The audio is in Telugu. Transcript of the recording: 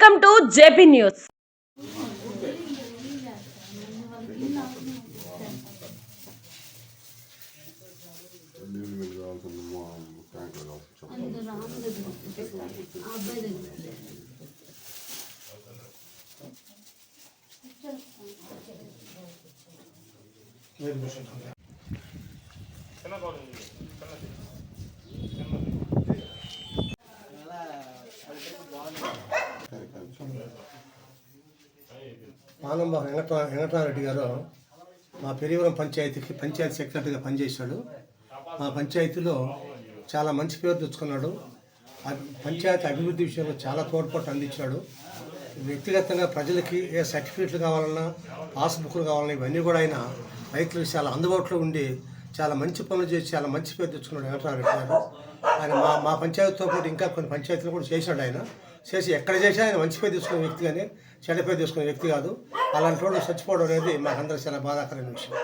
వెల్కమ్ టు జేపీ న్యూస్ నీళ్ళు ఆనంద వెంకట వెంకటరామరెడ్డి గారు మా పెరియవరం పంచాయతీకి పంచాయతీ సెక్రటరీగా పనిచేశాడు. మా పంచాయతీలో చాలా మంచి పేరు తెచ్చుకున్నాడు. పంచాయతీ అభివృద్ధి విషయంలో చాలా తోడ్పాటు అందించాడు. వ్యక్తిగతంగా ప్రజలకి ఏ సర్టిఫికెట్లు కావాలన్నా పాస్బుక్లు కావాలన్నా ఇవన్నీ కూడా ఆయన రైతుల చాలా అందుబాటులో ఉండి చాలా మంచి పనులు చేసి చాలా మంచి పేరు తెచ్చుకున్నాడు వెంకటరామరెడ్డి గారు. ఆయన మా మా పంచాయతీతో పాటు ఇంకా కొన్ని పంచాయతీలు కూడా చేశాడు ఆయన. చేసి ఎక్కడ చేసినా ఆయన మంచి పేరు తీసుకునే వ్యక్తి కానీ చెడ్డ పేరు తీసుకునే వ్యక్తి కాదు. అలాంటి వాళ్ళు చచ్చిపోవడం అనేది మాకందరూ చాలా బాధాకరమైన విషయం.